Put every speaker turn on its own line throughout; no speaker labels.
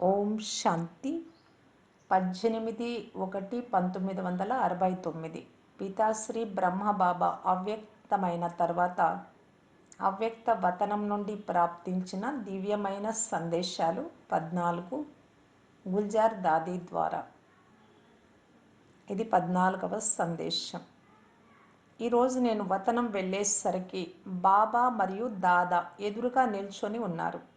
ఓం శాంతి. పద్దెనిమిది ఒకటి పంతొమ్మిది వందల అరవై తొమ్మిది. పితాశ్రీ బ్రహ్మబాబా అవ్యక్తమైన తర్వాత అవ్యక్త వతనం నుండి ప్రాప్తించిన దివ్యమైన సందేశాలు పద్నాలుగు. గుల్జార్ దాది ద్వారా. ఇది పద్నాలుగవ సందేశం. ఈరోజు నేను వతనం వెళ్ళేసరికి బాబా మరియు దాదా ఎదురుగా నిల్చొని ఉన్నారు.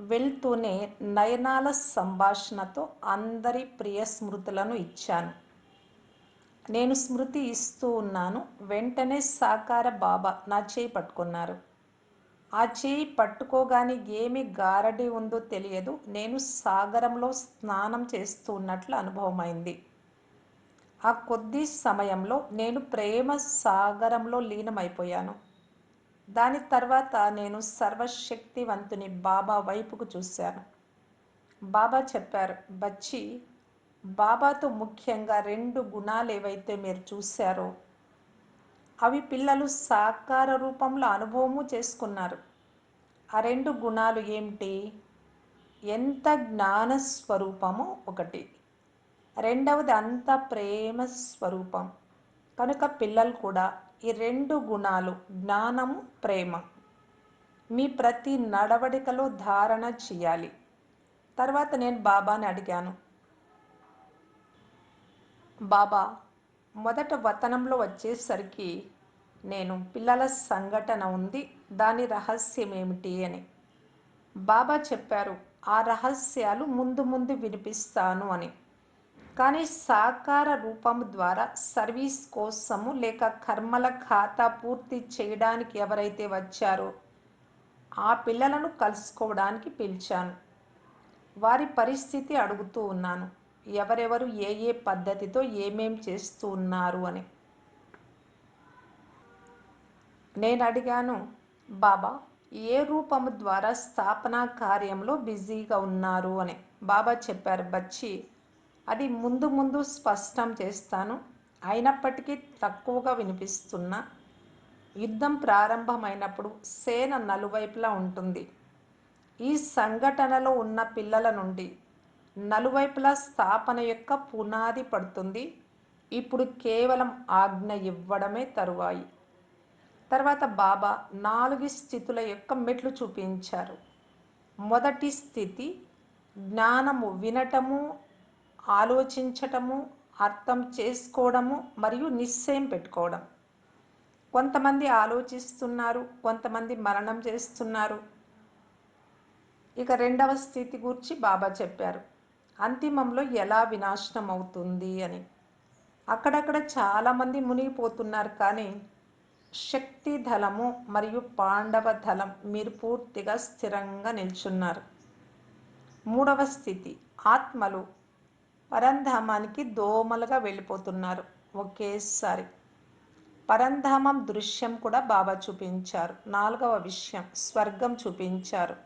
వెళ్తూనే నయనాల సంభాషణతో అందరి ప్రియ స్మృతులను ఇచ్చాను. నేను స్మృతి ఇస్తూ ఉన్నాను. వెంటనే సాకార బాబా నా చేయి పట్టుకున్నారు. ఆ చేయి పట్టుకోగానే ఏమి గారడి ఉందో తెలియదు. నేను సాగరంలో స్నానం చేస్తూ ఉన్నట్లు అనుభవమైంది. ఆ కొద్ది సమయంలో నేను ప్రేమ సాగరంలో లీనమైపోయాను. దాని తర్వాత నేను సర్వశక్తివంతుని బాబా వైపుకు చూశాను. బాబా చెప్పారు బచ్చి బాబాతో ముఖ్యంగా రెండు గుణాలు ఏవైతే మీరు చూశారో అవి పిల్లలు సాకార రూపంలో అనుభవము చేసుకున్నారు. ఆ రెండు గుణాలు ఏమిటి? ఎంత జ్ఞాన స్వరూపము ఒకటి. రెండవది అంత ప్రేమ స్వరూపం కనుక పిల్లలు కూడా ఈ రెండు గుణాలు జ్ఞానము ప్రేమ. మీ ప్రతి నడవడికలో ధారణ చేయాలి. తర్వాత నేను బాబాని అడిగాను. బాబా మొదట వతనంలో వచ్చేసరికి నేను పిల్లల సంఘటన ఉంది దాని రహస్యం ఏమిటి అని. బాబా చెప్పారు ఆ రహస్యాలు ముందు ముందు వినిపిస్తాను అని. కానీ సాకార రూపం ద్వారా సర్వీస్ కోసము లేక కర్మల ఖాతా పూర్తి చేయడానికి ఎవరైతే వచ్చారో ఆ పిల్లలను కలుసుకోవడానికి పిలిచాను. వారి పరిస్థితి అడుగుతూ ఉన్నాను. ఎవరెవరు ఏ ఏ పద్ధతితో ఏమేం చేస్తూ ఉన్నారు అని. నేను అడిగాను బాబా ఏ రూపము ద్వారా స్థాపన కార్యంలో బిజీగా ఉన్నారు? అని. బాబా చెప్పారు బచ్చి అది ముందు ముందు స్పష్టం చేస్తాను. అయినప్పటికీ తక్కువగా వినిపిస్తున్న యుద్ధం ప్రారంభమైనప్పుడు సేన నలువైపులా ఉంటుంది. ఈ సంఘటనలో ఉన్న పిల్లల నుండి నలువైపులా స్థాపన యొక్క పునాది పడుతుంది. ఇప్పుడు కేవలం ఆజ్ఞ ఇవ్వడమే తరువాయి. తర్వాత బాబా నాలుగు స్థితుల యొక్క మెట్లు చూపించారు. మొదటి స్థితి జ్ఞానము వినటము ఆలోచించటము అర్థం చేసుకోవడము మరియు నిశ్చయం పెట్టుకోవడం. కొంతమంది ఆలోచిస్తున్నారు కొంతమంది మరణం చేస్తున్నారు. ఇక రెండవ స్థితి గురించి బాబా చెప్పారు. అంతిమంలో ఎలా వినాశనం అవుతుంది అని. అక్కడక్కడ చాలామంది మునిగిపోతున్నారు కానీ శక్తి దళము మరియు పాండవ దళం మీరు పూర్తిగా స్థిరంగా నిల్చున్నారు. మూడవ స్థితి ఆత్మలు పరంధామానికి దోమలుగా వెళ్ళిపోతున్నారు ఒకేసారి. పరంధామం దృశ్యం కూడా బాబా చూపించారు. నాలుగవ విషయం స్వర్గం చూపించారు.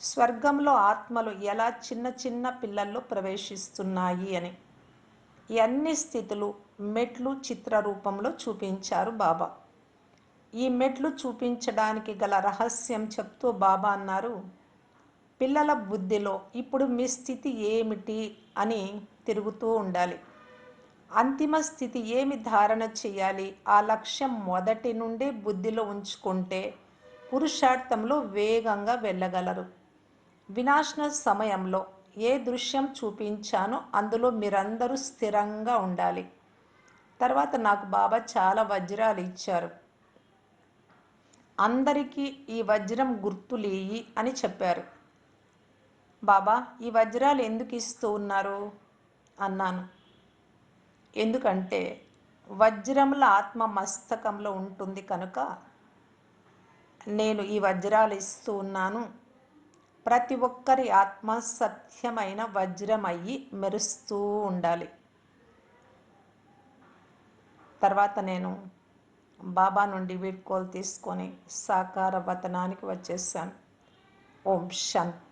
స్వర్గంలో ఆత్మలు ఎలా చిన్న చిన్న పిల్లల్లో ప్రవేశిస్తున్నాయి అని. ఈ అన్ని స్థితులు మెట్లు చిత్ర రూపంలో చూపించారు బాబా. ఈ మెట్లు చూపించడానికి గల రహస్యం చెప్తూ బాబా అన్నారు పిల్లల బుద్ధిలో ఇప్పుడు మీ స్థితి ఏమిటి? అని తిరుగుతూ ఉండాలి. అంతిమ స్థితి ఏమి ధారణ చేయాలి? ఆ లక్ష్యం మొదటి నుండి బుద్ధిలో ఉంచుకుంటే పురుషార్థంలో వేగంగా వెళ్ళగలరు. వినాశన సమయంలో ఏ దృశ్యం చూపించానో అందులో మీరందరూ స్థిరంగా ఉండాలి. తర్వాత నాకు బాబా చాలా వజ్రాలు ఇచ్చారు. అందరికీ ఈ వజ్రం గుర్తులేయి అని చెప్పారు. బాబా ఈ వజ్రాలు ఎందుకు ఇస్తూ ఉన్నారు? అన్నాను. ఎందుకంటే వజ్రముల ఆత్మ మస్తకంలో ఉంటుంది కనుక నేను ఈ వజ్రాలు ఇస్తూ ఉన్నాను. ప్రతి ఒక్కరి ఆత్మ సత్యమైన వజ్రం అయ్యి మెరుస్తూ ఉండాలి. తర్వాత నేను బాబా నుండి వీడ్కోలు తీసుకొని సాకార వతనానికి వచ్చేసాను. ఓం శాంతి.